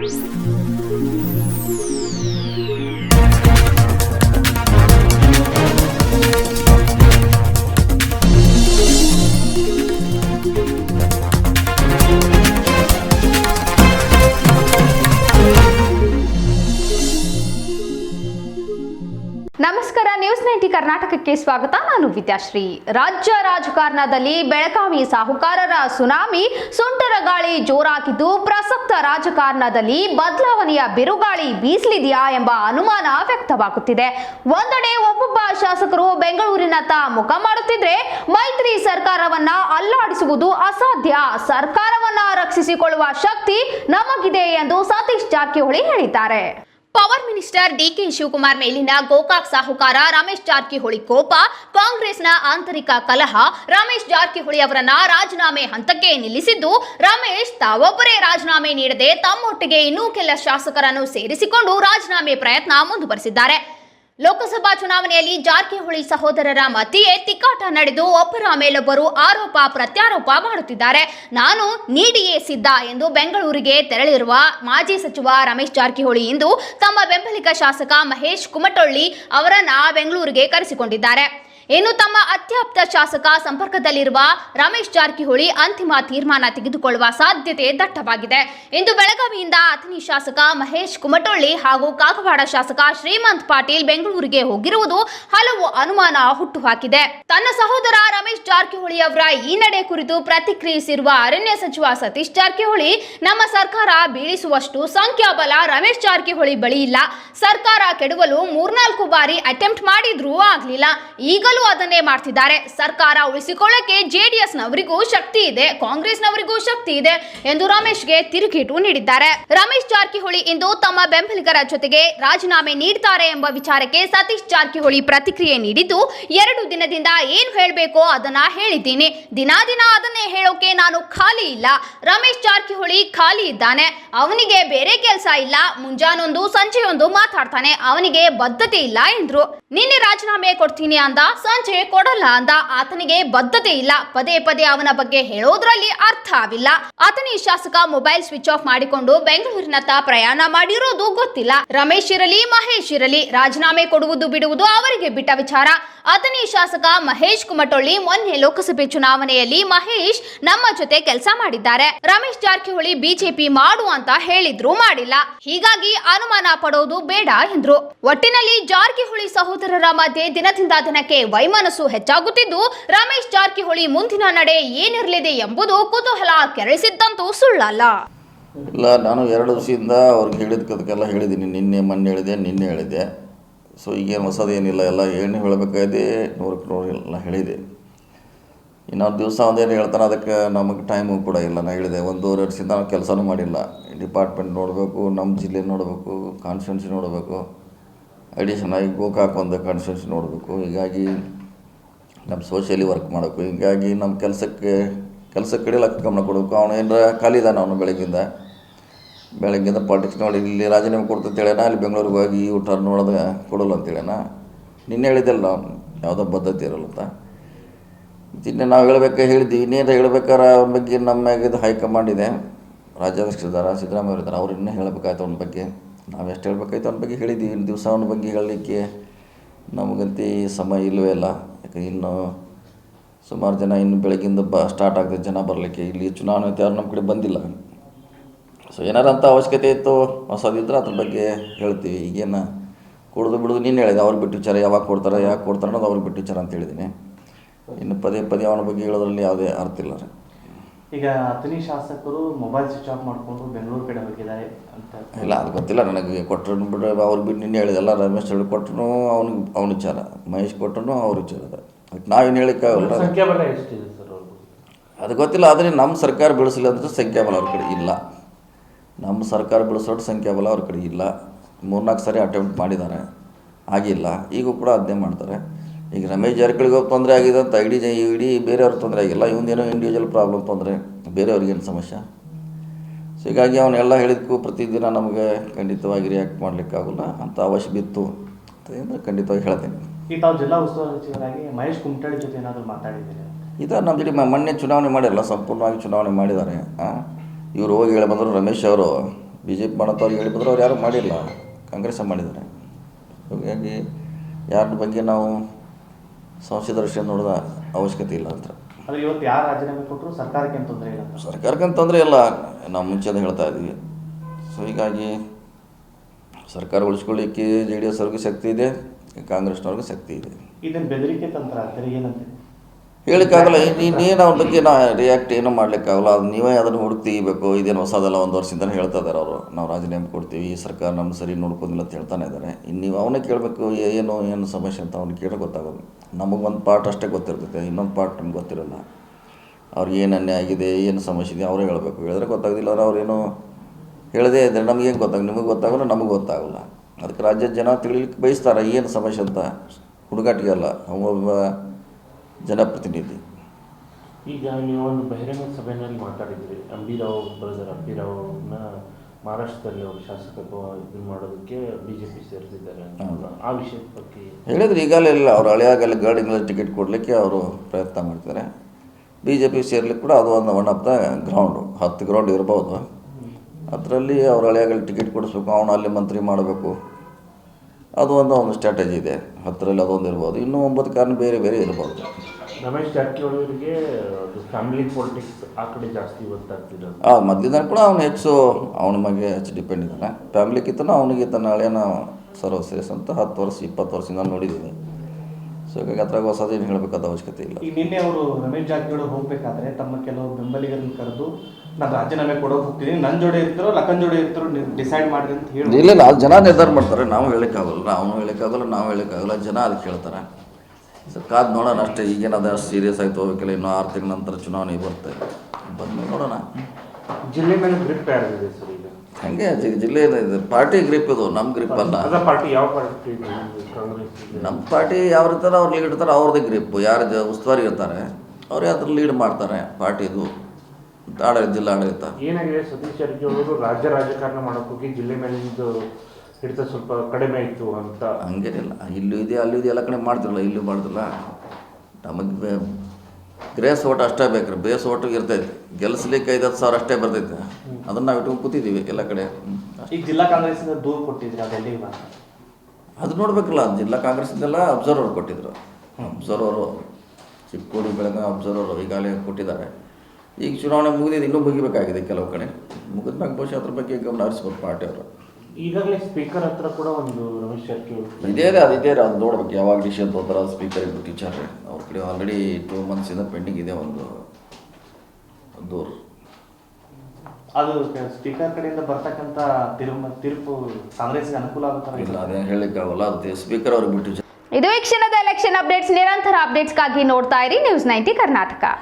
Peace. ನಮಸ್ಕಾರ news ninety ಕರ್ನಾಟಕಕ್ಕೆ ಸ್ವಾಗತ. ನಾನು ವಿದ್ಯಾಶ್ರೀ. ರಾಜ್ಯ ರಾಜಕಾರಣದಲ್ಲಿ ಬೆಳಗಾವಿ ಸಾಹುಕಾರರ ಸುನಾಮಿ, ಸುಂಟರ ಗಾಳಿ ಜೋರಾಗಿದ್ದು ಪ್ರಸಕ್ತ ರಾಜಕಾರಣದಲ್ಲಿ ಬದಲಾವಣೆಯ ಬಿರುಗಾಳಿ ಬೀಸಲಿದೆಯಾ ಎಂಬ ಅನುಮಾನ ವ್ಯಕ್ತವಾಗುತ್ತಿದೆ. ಒಂದೆಡೆ ಒಬ್ಬೊಬ್ಬ ಶಾಸಕರು ಬೆಂಗಳೂರಿನತ್ತ ಮುಖ ಮಾಡುತ್ತಿದ್ರೆ ಮೈತ್ರಿ ಸರ್ಕಾರವನ್ನ ಅಲ್ಲಾಡಿಸುವುದು ಅಸಾಧ್ಯ. ಸರ್ಕಾರವನ್ನ ರಕ್ಷಿಸಿಕೊಳ್ಳುವ ಶಕ್ತಿ ನಮಗಿದೆ ಎಂದು ಸತೀಶ್ ಜಾರಕಿಹೊಳಿ ಹೇಳಿದ್ದಾರೆ. ಪವರ್ ಮಿನಿಸ್ಟರ್ ಡಿಕೆ ಶಿವಕುಮಾರ್ ಮೇಲಿನ ಗೋಕಾಕ್ ಸಾಹುಕಾರ ರಮೇಶ್ ಜಾರಕಿಹೊಳಿ ಕೋಪ, ಕಾಂಗ್ರೆಸ್ನ ಆಂತರಿಕ ಕಲಹ, ರಮೇಶ್ ಜಾರಕಿಹೊಳಿ ಅವರನ್ನ ರಾಜೀನಾಮೆ ಹಂತಕ್ಕೆ ನಿಲ್ಲಿಸಿದ್ದು, ರಮೇಶ್ ತಾವೊಬ್ಬರೇ ರಾಜೀನಾಮೆ ನೀಡದೆ ತಮ್ಮೊಟ್ಟಿಗೆ ಇನ್ನೂ ಕೆಲ ಶಾಸಕರನ್ನು ಸೇರಿಸಿಕೊಂಡು ರಾಜೀನಾಮೆ ಪ್ರಯತ್ನ ಮುಂದುವರೆಸಿದ್ದಾರೆ. ಲೋಕಸಭಾ ಚುನಾವಣೆಯಲ್ಲಿ ಜಾರಕಿಹೊಳಿ ಸಹೋದರರ ಮಧ್ಯೆ ತಿಕ್ಕಾಟ ನಡೆದು ಒಬ್ಬರ ಮೇಲೊಬ್ಬರು ಆರೋಪ ಪ್ರತ್ಯಾರೋಪ ಮಾಡುತ್ತಿದ್ದಾರೆ. ನಾನು ನೀಡಿಯೇ ಸಿದ್ಧ ಎಂದು ಬೆಂಗಳೂರಿಗೆ ತೆರಳಿರುವ ಮಾಜಿ ಸಚಿವ ರಮೇಶ್ ಜಾರಕಿಹೊಳಿ ಇಂದು ತಮ್ಮ ಬೆಂಬಲಿಗ ಶಾಸಕ ಮಹೇಶ್ ಕುಮಟೊಳ್ಳಿ ಅವರನ್ನ ಬೆಂಗಳೂರಿಗೆ ಕರೆಸಿಕೊಂಡಿದ್ದಾರೆ. ಇನ್ನು ತಮ್ಮ ಅತ್ಯಾಪ್ತ ಶಾಸಕ ಸಂಪರ್ಕದಲ್ಲಿರುವ ರಮೇಶ್ ಜಾರಕಿಹೊಳಿ ಅಂತಿಮ ತೀರ್ಮಾನ ತೆಗೆದುಕೊಳ್ಳುವ ಸಾಧ್ಯತೆ ದಟ್ಟವಾಗಿದೆ. ಇಂದು ಬೆಳಗಾವಿಯಿಂದ ಅಥಣಿ ಶಾಸಕ ಮಹೇಶ್ ಕುಮಟೊಳ್ಳಿ ಹಾಗೂ ಕಾಗವಾಡ ಶಾಸಕ ಶ್ರೀಮಂತ್ ಪಾಟೀಲ್ ಬೆಂಗಳೂರಿಗೆ ಹೋಗಿರುವುದು ಹಲವು ಅನುಮಾನ ಹುಟ್ಟುಹಾಕಿದೆ. ತನ್ನ ಸಹೋದರ ರಮೇಶ್ ಜಾರಕಿಹೊಳಿ ಅವರ ಈ ನಡೆ ಕುರಿತು ಪ್ರತಿಕ್ರಿಯಿಸಿರುವ ಅರಣ್ಯ ಸಚಿವ ಸತೀಶ್ ಜಾರಕಿಹೊಳಿ, ನಮ್ಮ ಸರ್ಕಾರ ಬೀಳಿಸುವಷ್ಟು ಸಂಖ್ಯಾಬಲ ರಮೇಶ್ ಜಾರಕಿಹೊಳಿ ಬಳಿ ಇಲ್ಲ. ಸರ್ಕಾರ ಕೆಡವಲು ಮೂರ್ನಾಲ್ಕು ಬಾರಿ ಅಟೆಂಪ್ಟ್ ಮಾಡಿದ್ರೂ ಆಗ್ಲಿಲ್ಲ. ಈಗಲೂ ಅದನ್ನೇ ಮಾಡ್ತಿದ್ದಾರೆ. ಸರ್ಕಾರ ಉಳಿಸಿಕೊಳ್ಳಕ್ಕೆ ಜೆಡಿಎಸ್ ನವರಿಗೂ ಶಕ್ತಿ ಇದೆ ಕಾಂಗ್ರೆಸ್ ನವರಿಗೂ ಶಕ್ತಿ ಇದೆ ಎಂದು ರಮೇಶ್ಗೆ ತಿರುಗೇಟು ನೀಡಿದ್ದಾರೆ. ರಮೇಶ್ ಜಾರಕಿಹೊಳಿ ಇಂದು ತಮ್ಮ ಬೆಂಬಲಿಗರ ಜೊತೆಗೆ ರಾಜೀನಾಮೆ ನೀಡುತ್ತಾರೆ ಎಂಬ ವಿಚಾರಕ್ಕೆ ಸತೀಶ್ ಜಾರಕಿಹೊಳಿ ಪ್ರತಿಕ್ರಿಯೆ ನೀಡಿದ್ದು, ಎರಡು ದಿನದಿಂದ ಏನು ಹೇಳಬೇಕೋ ಅದನ್ನ ಹೇಳಿದ್ದೀನಿ. ದಿನಾ ದಿನ ಅದನ್ನೇ ಹೇಳೋಕೆ ನಾನು ಖಾಲಿ ಇಲ್ಲ. ರಮೇಶ್ ಜಾರಕಿಹೊಳಿ ಖಾಲಿ ಇದ್ದಾನೆ. ಅವನಿಗೆ ಬೇರೆ ಕೆಲಸ ಇಲ್ಲ. ಮುಂಜಾನೊಂದು ಸಂಜೆಯೊಂದು ಮಾತಾಡ್ತಾನೆ. ಅವನಿಗೆ ಬದ್ಧತೆ ಇಲ್ಲ ಎಂದ್ರು. ನಿನ್ನೆ ರಾಜೀನಾಮೆ ಕೊಡ್ತೀನಿ ಅಂದ, ಸಂಜೆ ಕೊಡಲ್ಲ ಅಂದ. ಆತನಿಗೆ ಬದ್ಧತೆ ಇಲ್ಲ. ಪದೇ ಪದೇ ಅವನ ಬಗ್ಗೆ ಹೇಳೋದ್ರಲ್ಲಿ ಅರ್ಥವಿಲ್ಲ ಆತನಿ ಶಾಸಕ ಮೊಬೈಲ್ ಸ್ವಿಚ್ ಆಫ್ ಮಾಡಿಕೊಂಡು ಬೆಂಗಳೂರಿನತ್ತ ಪ್ರಯಾಣ ಮಾಡಿರೋದು ಗೊತ್ತಿಲ್ಲ. ರಮೇಶ್ ಇರಲಿ, ಮಹೇಶ್ ಇರಲಿ, ರಾಜೀನಾಮೆ ಕೊಡುವುದು ಬಿಡುವುದು ಅವರಿಗೆ ಬಿಟ್ಟ ವಿಚಾರ. ಆತನಿ ಶಾಸಕ ಮಹೇಶ್ ಕುಮಟೊಳ್ಳಿ ಮೊನ್ನೆ ಲೋಕಸಭೆ ಚುನಾವಣೆಯಲ್ಲಿ ಮಹೇಶ್ ನಮ್ಮ ಜೊತೆ ಕೆಲಸ ಮಾಡಿದ್ದಾರೆ. ರಮೇಶ್ ಜಾರಕಿಹೊಳಿ ಬಿಜೆಪಿ ಮಾಡು ಅಂತ ಹೇಳಿದ್ರು ಮಾಡಿಲ್ಲ. ಹೀಗಾಗಿ ಅನುಮಾನ ಪಡೋದು ಬೇಡ ಎಂದ್ರು. ಒಟ್ಟಿನಲ್ಲಿ ಜಾರಕಿಹೊಳಿ ಸಹೋದರರ ದಿನದಿಂದ ದಿನಕ್ಕೆ ವೈಮನಸ್ಸು ಹೆಚ್ಚಾಗುತ್ತಿದ್ದು, ರಮೇಶ್ ಜಾರಕಿಹೊಳಿ ಮುಂದಿನ ನಡೆ ಏನಿರಲಿದೆ ಎಂಬುದು ಕುತೂಹಲ ಕೆರಳಿಸಿದ್ದಂತೂ ಸುಳ್ಳಲ್ಲ. ಇಲ್ಲ, ನಾನು ಎರಡು ದಿವಸದಿಂದ ಅವ್ರಿಗೆ ಹೇಳಿದ್ದಕ್ಕೆಲ್ಲ ಹೇಳಿದ್ದೀನಿ. ನಿನ್ನೆ ಮೊನ್ನೆ ಹೇಳಿದೆ, ನಿನ್ನೆ ಹೇಳಿದೆ. ಸೊ ಈಗೇನು ಹೊಸದೇನಿಲ್ಲ ಎಲ್ಲ ಏನು ಹೇಳಬೇಕಾಗಿದೆ, ನೂರಕ್ಕೆ ನೂರು ಎಲ್ಲ ಹೇಳಿದೆ. ಇನ್ನೊಂದು ದಿವಸ ಒಂದೇನು ಹೇಳ್ತಾನೆ, ಅದಕ್ಕೆ ನಮಗೆ ಟೈಮು ಕೂಡ ಇಲ್ಲ. ನಾನು ಹೇಳಿದೆ, ಒಂದೂವರೆ ವರ್ಷದಿಂದ ನಾವು ಕೆಲಸನೂ ಮಾಡಿಲ್ಲ. ಡಿಪಾರ್ಟ್ಮೆಂಟ್ ನೋಡಬೇಕು, ನಮ್ಮ ಜಿಲ್ಲೆ ನೋಡಬೇಕು ಕಾನ್ಸ್ಟಿಟ್ಯೂನ್ಸಿ ನೋಡಬೇಕು. ಅಡಿಷನ್ ಆಗಿ ಗೋಕಾಕ್ ಒಂದು ಕಾನ್ಸ್ಟಿಟ್ಯೂನ್ಸಿ ನೋಡಬೇಕು. ಹೀಗಾಗಿ ನಮ್ಮ ಸೋಷಿಯಲಿ ವರ್ಕ್ ಮಾಡಬೇಕು. ಹೀಗಾಗಿ ನಮ್ಮ ಕೆಲಸಕ್ಕೆ ಕೆಲಸ ಕಡೆ ಲಕ್ಕ ಗಮನ ಕೊಡಬೇಕು. ಅವನು ಏನಾರ ಖಾಲಿ ಇದ್ದಾನೆ ಅವನು ಬೆಳಗ್ಗಿಂದ ಬೆಳಗ್ಗಿಂದ ಪಾಲಿಟಿಕ್ಸ್ ನೋಡಿ ಇಲ್ಲಿ ರಾಜೀನಾಮೆ ಕೊಡ್ತಂತೇಳೇನ ಅಲ್ಲಿ ಬೆಂಗಳೂರಿಗೆ ಹೋಗಿ ಈ ಟರ್ನ್ ನೋಡೋದು ಕೊಡಲ್ಲ ಅಂತೇಳ್ಯಾನ ನಿನ್ನೆ ಹೇಳಿದ್ದಲ್ಲ ನಾವು ಯಾವುದೋ ಪದ್ಧತಿ ಇರಲ್ಲ ಅಂತ. ನಾವು ಹೇಳಬೇಕು ಹೇಳಿದ್ವಿ ಇನ್ನೇನು ಹೇಳ್ಬೇಕಾರೆ ಅವ್ರ ಬಗ್ಗೆ ನಮ್ಮ ಇದು ಹೈಕಮಾಂಡ್ ಇದೆ. ರಾಜ್ಯಾಧ್ಯಕ್ಷರಿದ್ದಾರೆ ಸಿದ್ದರಾಮಯ್ಯ ಇದ್ದಾರೆ ಅವ್ರು ಇನ್ನೂ ಹೇಳಬೇಕಾಯ್ತು ಅವ್ನ ಬಗ್ಗೆ. ನಾವು ಎಷ್ಟು ಹೇಳ್ಬೇಕಾಯ್ತು ಅವನ ಬಗ್ಗೆ ಹೇಳಿದ್ದೀವಿ. ಇನ್ನು ದಿವಸ ಅವ್ನ ಬಗ್ಗೆ ಹೇಳಲಿಕ್ಕೆ ನಮಗಂತೂ ಸಮಯ ಇಲ್ಲವೇ ಇಲ್ಲ ಯಾಕೆ ಇನ್ನು ಸುಮಾರು ಜನ ಇನ್ನು ಬೆಳಗ್ಗಿಂದ ಬ ಸ್ಟಾರ್ಟ್ ಆಗ್ತದೆ ಜನ ಬರಲಿಕ್ಕೆ. ಇಲ್ಲಿ ಚುನಾವಣೆ ಯಾರು ನಮ್ಮ ಕಡೆ ಬಂದಿಲ್ಲ. ಸೊ ಏನಾರ ಅಂಥ ಅವಶ್ಯಕತೆ ಇತ್ತು ಹೊಸದಿದ್ರೆ ಅದ್ರ ಬಗ್ಗೆ ಹೇಳ್ತೀವಿ. ಈಗೇನು ಕೊಡೋದು ಬಿಡೋದು ನೀನು ಹೇಳಿದೆ. ಅವ್ರಿಗೆ ಬಿಟ್ಟು ವಿಚಾರ ಯಾವಾಗ ಕೊಡ್ತಾರೆ ಯಾಕೆ ಕೊಡ್ತಾರೆ ಅನ್ನೋದು ಅವ್ರಿಗೆ ಬಿಟ್ಟು ವಿಚಾರ ಅಂತ ಹೇಳಿದ್ದೀನಿ. ಇನ್ನು ಪದೇ ಪದೇ ಅವನ ಬಗ್ಗೆ ಹೇಳೋದ್ರಲ್ಲಿ ಯಾವುದೇ ಅರ್ಥ ಇಲ್ಲ. ರೀ ಈಗ ಅಥಣಿ ಶಾಸಕರು ಮೊಬೈಲ್ ಸ್ವಿಚ್ ಆಫ್ ಮಾಡಿಕೊಂಡು ಬೆಂಗಳೂರು ಕಡೆ ಹೋಗಿದ್ದಾರೆ ಅಂತ. ಇಲ್ಲ ಅದು ಗೊತ್ತಿಲ್ಲ ನನಗೆ ಕೊಟ್ಟರು ಬಿಟ್ಟರೆ ಅವ್ರು ಬಿಟ್ಟು ನಿನ್ನೆ ಹೇಳಿದಲ್ಲ ರಮೇಶ್ ಹೇಳಿ ಕೊಟ್ಟರು ಅವ್ನಿಗೆ ಅವ್ನ ವಿಚಾರ ಮಹೇಶ್ ಕೊಟ್ಟರು ಅವ್ರ ವಿಚಾರ ಬಟ್ ನಾವೇನು ಹೇಳಿಕ್ಕಾಗಲ್ಲ ಸಂಖ್ಯಾಬಲ ಎಷ್ಟಿದೆ ಸರ್ ಅವ್ರಿಗೆ ಅದು ಗೊತ್ತಿಲ್ಲ ಆದರೆ ನಮ್ಮ ಸರ್ಕಾರ ಬೆಳೆಸಿಲ್ಲ ಅಂದ್ರೆ ಸಂಖ್ಯಾಬಲ ಅವ್ರ ಕಡೆ ಇಲ್ಲ. ನಮ್ಮ ಸರ್ಕಾರ ಬೆಳೆಸೋಟ್ಟು ಸಂಖ್ಯಾಬಲ ಅವ್ರ ಕಡೆ ಇಲ್ಲ. ಮೂರ್ನಾಲ್ಕು ಸಾರಿ ಅಟೆಂಪ್ಟ್ ಮಾಡಿದ್ದಾರೆ. ಆಗಿಲ್ಲ ಈಗೂ ಕೂಡ ಅದನ್ನೇ ಮಾಡ್ತಾರೆ. ಈಗ ರಮೇಶ್ ಜಾರಕಿಹೊಳಿಗೆ ತೊಂದರೆ ಆಗಿದೆ ಅಂತ ಇಡೀ ಜ ಇಡೀ ಬೇರೆಯವ್ರ ತೊಂದರೆ ಆಗಿಲ್ಲ. ಇವಂದೇನೋ ಇಂಡಿವಿಜುವಲ್ ಪ್ರಾಬ್ಲಮ್ ತೊಂದರೆ. ಬೇರೆಯವ್ರಿಗೇನು ಸಮಸ್ಯೆ? ಸೊ ಹೀಗಾಗಿ ಅವನ್ನೆಲ್ಲ ಹೇಳಿದಕ್ಕೂ ಪ್ರತಿದಿನ ನಮಗೆ ಖಂಡಿತವಾಗಿ ರಿಯಾಕ್ಟ್ ಮಾಡಲಿಕ್ಕಾಗಲ್ಲ ಅಂತ ಅವಶ್ಯ ಬಿತ್ತು ಅಂತ ಖಂಡಿತವಾಗಿ ಹೇಳ್ತೇನೆ. ಈ ತಾವು ಜಿಲ್ಲಾ ಉಸ್ತುವಾರಿ ಸಚಿವರಾಗಿ ಮಹೇಶ್ ಕುಮಟಳ್ಳಿ ಜೊತೆ ಏನಾದರೂ ಮಾತಾಡಿದ್ದೀರಿ? ಇದು ನಮ್ಮ ಜೊತೆ ಮೊನ್ನೆ ಚುನಾವಣೆ ಮಾಡಿರಲ್ಲ ಸಂಪೂರ್ಣವಾಗಿ ಚುನಾವಣೆ ಮಾಡಿದ್ದಾರೆ. ಇವರು ಹೋಗಿ ಹೇಳಿ ಬಂದರು ರಮೇಶ್ ಅವರು. ಬಿ ಜೆ ಪಿ ಮಾಡತ್ತವ್ರು ಹೇಳಿ ಬಂದರು ಅವ್ರು ಯಾರೂ ಮಾಡಿಲ್ಲ. ಕಾಂಗ್ರೆಸ್ ಮಾಡಿದ್ದಾರೆ. ಹಾಗಾಗಿ ಯಾರ ಬಗ್ಗೆ ನಾವು ಸಂಶಯ ದೃಷ್ಟಿಯಿಂದ ನೋಡಿದ ಅವಶ್ಯಕತೆ ಇಲ್ಲ ಅಂತ. ಆದರೆ ಇವತ್ತು ಯಾರು ರಾಜೀನಾಮೆ ಕೊಟ್ಟರು ಸರ್ಕಾರಕ್ಕೆ ಏನು ತೊಂದರೆ ಇಲ್ಲ ಸರ್ಕಾರಕ್ಕಂತ ತೊಂದರೆ ಇಲ್ಲ. ನಾವು ಮುಂಚೆ ಹೇಳ್ತಾ ಇದ್ವಿ. ಸೊ ಹೀಗಾಗಿ ಸರ್ಕಾರ ಉಳಿಸ್ಕೊಳ್ಳಿಕ್ಕೆ ಜೆ ಡಿ ಎಸ್ ಅವ್ರಿಗೆ ಶಕ್ತಿ ಇದೆ ಕಾಂಗ್ರೆಸ್ನವ್ರಿಗೆ ಶಕ್ತಿ ಇದೆ. ಇದನ್ನು ಬೆದರಿಕೆ ತಂತ್ರ ಏನಂತೆ ಹೇಳಿಕ್ಕಾಗಲ್ಲ ಇನ್ನೇನು ಅವ್ರ ಬಗ್ಗೆ ನಾ ರಿಯಾಕ್ಟ್ ಏನೂ ಮಾಡಲಿಕ್ಕಾಗಲ್ಲ. ಅದು ನೀವೇ ಅದನ್ನು ಹುಡುಕ್ತೀಬೇಕು ಇದೇನು ಹೊಸದಲ್ಲ ಒಂದು ವರ್ಷದಿಂದ ಹೇಳ್ತಾ ಇದ್ದಾರೆ ಅವರು. ನಾವು ರಾಜೀನಾಮೆ ಕೊಡ್ತೀವಿ, ಈ ಸರ್ಕಾರ ನಮ್ಮ ಸರಿ ನೋಡ್ಕೊಂಡಿಲ್ಲ ಅಂತ ಹೇಳ್ತಾನೆ ಇದ್ದಾರೆ ಇನ್ನು ನೀವು ಅವನೇ ಕೇಳಬೇಕು ಏನು ಏನು ಸಮಸ್ಯೆ ಅಂತ ಅವ್ನಿಗೆ ಕೇಳೋ ಗೊತ್ತಾಗೋದು. ನಮಗೆ ಒಂದು ಪಾರ್ಟ್ ಅಷ್ಟೇ ಗೊತ್ತಿರ್ತೈತೆ, ಇನ್ನೊಂದು ಪಾರ್ಟ್ ನಮ್ಗೆ ಗೊತ್ತಿರಲ್ಲ. ಅವ್ರಿಗೆ ಏನು ಅನ್ಯಾಯ ಆಗಿದೆ, ಏನು ಸಮಸ್ಯೆ ಇದೆ, ಅವರೇ ಹೇಳಬೇಕು. ಹೇಳಿದ್ರೆ ಗೊತ್ತಾಗೋದಿಲ್ಲ ಅವ್ರು ಅವ್ರೇನು ಹೇಳದೇ ಇದ್ದರೆ ನಮಗೇನು ಗೊತ್ತಾಗ, ನಿಮಗೆ ಗೊತ್ತಾಗಲ್ಲ ನಮಗೆ ಗೊತ್ತಾಗಲ್ಲ. ಅದಕ್ಕೆ ರಾಜ್ಯದ ಜನ ತಿಳಿಲಿಕ್ಕೆ ಬಯಸ್ತಾರೆ, ಏನು ಸಮಸ್ಯೆ ಅಂತ. ಹುಡುಗಾಟಿಗೆ ಅಲ್ಲ ಒಬ್ಬ ಜನಪ್ರತಿನಿಧಿ. ಈಗ ನೀವು ಒಂದು ಬಹಿರಂಗ ಸಭೆಯಲ್ಲಿ ಮಾತಾಡಿದ್ರಿ. ಅಂಬಿರಾವ್ ಬ್ರದರ್ ಅಂಬಿರಾವ್ನ ಮಹಾರಾಷ್ಟ್ರದಲ್ಲಿ ಅವರು ಶಾಸಕತ್ವ ಇದು ಮಾಡೋದಕ್ಕೆ ಬಿ ಜೆ ಪಿ ಸೇರಿಸಿದ್ದಾರೆ ಆ ವಿಷಯದ ಬಗ್ಗೆ ಹೇಳಿದ್ರೆ ಈಗಲೇ ಇಲ್ಲ ಅವ್ರು ಹಳೆಯಾಗಲ್ಲ ಗಾರ್ಡಿಂಗ್ ಟಿಕೆಟ್ ಕೊಡಲಿಕ್ಕೆ ಅವರು ಪ್ರಯತ್ನ ಮಾಡ್ತಾರೆ ಬಿ ಜೆ ಪಿ ಸೇರ್ಲಿಕ್ಕೆ ಕೂಡ ಅದು ಒಂದು ಒನ್ ಆಫ್ ದ ಗ್ರೌಂಡು ಹತ್ತು ಗ್ರೌಂಡ್ ಇರ್ಬೋದು. ಅದರಲ್ಲಿ ಅವ್ರು ಹಳೆಯಾಗಲ್ಲಿ ಟಿಕೆಟ್ ಕೊಡಿಸ್ಬೇಕು ಅವನು ಅಲ್ಲಿ ಮಂತ್ರಿ ಮಾಡಬೇಕು. ಅದು ಒಂದು ಒಂದು ಸ್ಟ್ರಾಟಜಿ ಇದೆ. ಹತ್ತರಲ್ಲಿ ಅದೊಂದು ಇರ್ಬೋದು. ಇನ್ನೂ ಒಂಬತ್ತು ಕಾರಣ ಬೇರೆ ಬೇರೆ ಇರ್ಬೋದು. ರಮೇಶ್ ಜಾರಕಿಹೊಳಿ ಅವರಿಗೆ ಫ್ಯಾಮಿಲಿ ಪೊಲಿಟಿಕ್ಸ್ ಆ ಕಡೆ ಜಾಸ್ತಿ ಒತ್ತಾಗ್ತಿರೋದು ಹಾಂ ಮೊದಲಿಂದ ಕೂಡ ಅವನು ಹೆಚ್ಚು ಅವನ ಮಗೆ ಹೆಚ್ಚು ಡಿಪೆಂಡ್ ಇದ್ದಾನೆ. ಫ್ಯಾಮ್ಲಿಗಿಂತನೂ ಅವನಿಗೆ ತನ್ನ ಹಳೆಯನ ಸರ್ವ ಶ್ರೇಷ್ಠ ಅಂತ ಹತ್ತು ವರ್ಷ ಇಪ್ಪತ್ತು ವರ್ಷದಿಂದ ನೋಡಿದ್ದೀನಿ. ಸೊ ಹೀಗಾಗಿ ಅದ್ರಾಗ ಹೊಸದೇನು ಹೇಳಬೇಕಾದ ಅವಶ್ಯಕತೆ ಇಲ್ಲ. ಈಗ ನಿನ್ನೆ ಅವರು ರಮೇಶ್ ಜಾರಕಿಹೊಳಿ ಹೋಗಬೇಕಾದ್ರೆ ತಮ್ಮ ಕೆಲವು ಬೆಂಬಲಿಗರನ್ನು ಕರೆದು ನಾನು ರಾಜೀನಾಮೆ ಕೊಡೋಕೆ ಹೋಗ್ತೀನಿ. ನನ್ನ ಜೋಡಿ ಇರ್ತಾರೋ ಲಕ್ಕನ್ ಜೋಡಿ ಇರ್ತಾರೋ ಡಿಸೈಡ್ ಮಾಡಿದೆ ಅಂತ ಹೇಳಿ. ಇಲ್ಲ ಇಲ್ಲ ಅದು ಜನ ನಿರ್ಧಾರ ಮಾಡ್ತಾರೆ. ನಾವು ಹೇಳೋಕ್ಕಾಗಲ್ಲ. ಅವನು ಹೇಳೋಕ್ಕಾಗಲ್ಲ ನಾವು ಹೇಳೋಕ್ಕಾಗಲ್ಲ. ಜನ ಅದಕ್ಕೆ ಹೇಳ್ತಾರೆ. ಸೊ ಕಾದು ನೋಡೋಣ ಅಷ್ಟೇ ಈಗೇನದ ಅಷ್ಟು ಸೀರಿಯಸ್ ಆಗಿ ಹೋಗ್ಬೇಕಿಲ್ಲ ಇನ್ನೂ ಆರು ತಿಂಗಳ ನಂತರ ಚುನಾವಣೆ ಬರುತ್ತೆ. ಬಂದ್ಮೇಲೆ ನೋಡೋಣ. ಜಿಲ್ಲೆ ಮೇಲೆ ಗ್ರಿಪ್ ಯಾರಿದೆ ಸರ್ ಈಗ? ಹಾಗೆ ಜಿಲ್ಲೆ ಇದು ಪಾರ್ಟಿ ಗ್ರಿಪ್ ಇದು ನಮ್ಮ ಗ್ರಿಪ್ ಅಲ್ಲ. ಪಾರ್ಟಿ ಯಾವ ಪಾರ್ಟಿ ಕಾಂಗ್ರೆಸ್ ನಮ್ಮ ಪಾರ್ಟಿ ಯಾವ ಇರ್ತಾರೆ ಅವ್ರು ಲೀಡ್ ಇರ್ತಾರೆ ಅವ್ರದ್ದೇ ಗ್ರಿಪ್ ಯಾರು ಜ ಉಸ್ತುವಾರಿ ಇರ್ತಾರೆ ಅವರೇ ಅದ್ರ ಲೀಡ್ ಮಾಡ್ತಾರೆ ಪಾರ್ಟಿದು. ಆಡಳಿತ ಜಿಲ್ಲಾಡಳಿತ. ಏನಾಗಿದೆ ಸತೀಶ್ ಜಾರಕಿಹೊಳಿ ಅವರು ರಾಜ್ಯ ರಾಜಕಾರಣ ಮಾಡೋಕೆ ಹೋಗಿ ಜಿಲ್ಲೆ ಮೇಲಿಂದು ಹಿಡಿತ ಸ್ವಲ್ಪ ಕಡಿಮೆ ಇತ್ತು ಅಂತ. ಹಂಗೇನಿಲ್ಲ. ಇಲ್ಲೂ ಇದೆ ಅಲ್ಲೂ ಇದೆ ಎಲ್ಲ ಕಡೆ ಮಾಡ್ತಿರಲ್ಲ ಇಲ್ಲೂ ಮಾಡ್ತಿಲ್ಲ ನಮಗೆ ಗ್ರೇಸ್ ಓಟ್ ಅಷ್ಟೇ ಬೇಕ್ರಿ. ಬೇಸ್ ಓಟು ಇರ್ತೈತೆ. ಗೆಲ್ಲಿಸ್ಲಿಕ್ಕೆ ಐದು ಹತ್ತು ಸಾವಿರ ಅಷ್ಟೇ ಬರ್ತೈತೆ. ಅದನ್ನು ನಾವು ಇಟ್ಕೊಂಡು ಕೂತಿದ್ದೀವಿ ಎಲ್ಲ ಕಡೆ. ಈಗ ಜಿಲ್ಲಾ ಕಾಂಗ್ರೆಸ್ಸಿಂದ ದೂರ ಕೊಟ್ಟಿದ್ರಿ ಅದೆಲ್ಲಿ ಅದು ನೋಡ್ಬೇಕಲ್ಲ ಜಿಲ್ಲಾ ಕಾಂಗ್ರೆಸ್ಸಿಂದೆಲ್ಲ ಅಬ್ಸರ್ವರ್ ಕೊಟ್ಟಿದ್ರು. ಅಬ್ಸರ್ವರು ಚಿಕ್ಕೋಡಿ ಬೆಳಗಾವಿ ಅಬ್ಸರ್ವರು ಈಗಾಗಲೇ ಕೊಟ್ಟಿದ್ದಾರೆ. ಈಗ ಚುನಾವಣೆ ಮುಗಿದಿದೆ ಇನ್ನೂ ಮುಗಿಬೇಕಾಗಿದೆ ಕೆಲವು ಕಡೆ. ಮುಗಿದ ಮ್ಯಾಗ ಬಹುಶಃ ಅದ್ರ ಬಗ್ಗೆ ಗಮನ ಹರಿಸ್ಬೋದು ಪಾರ್ಟಿಯವರು. ಈಗಾಗಲೇ ಸ್ಪೀಕರ್ ಹತ್ರ ಕೂಡ ಒಂದು ರಮೇಶ್ ಜಾರಕಿಹೊಳಿ ಇದೇ ರೀ ಅದು ಇದೇ ರೀ ಅದು ನೋಡ್ಬೇಕು. ಯಾವಾಗ ಡಿಸಿಷನ್ ತೊಗೊತಾರೆ ಅದು ಸ್ಪೀಕರ್ ಟೀಚರ್ ರೀ ಅವ್ರ ಕಡೆ ಆಲ್ರೆಡಿ ಟೂ ಮಂತ್ಸಿಂದ ಪೆಂಡಿಂಗ್ ಇದೆ ಒಂದು ದೂರು. ಅದು ಸ್ಪೀಕರ್ ಕಡೆಯಿಂದ ಬರ್ತಕ್ಕಂಥ ತಿರುಮ ತೀರ್ಪು ಕಾಂಗ್ರೆಸ್ಗೆ ಅನುಕೂಲ ಆಗೋ ಥರ ಇಲ್ಲ ಇಲ್ಲ ಅದೇನು ಹೇಳಲಿಕ್ಕಾಗಲ್ಲ ಅದು ಸ್ಪೀಕರ್ ಅವ್ರಿಗೆ ಬಿಟ್ಟು ಇದು ಈ ಕ್ಷಣದ ಎಲೆಕ್ಷನ್ ಅಪ್ಡೇಟ್ಸ್ ನಿರಂತರ ಅಪ್ಡೇಟ್ಸ್ಗಾಗಿ ನೋಡ್ತಾ ಇರಿ. News ninety Karnataka.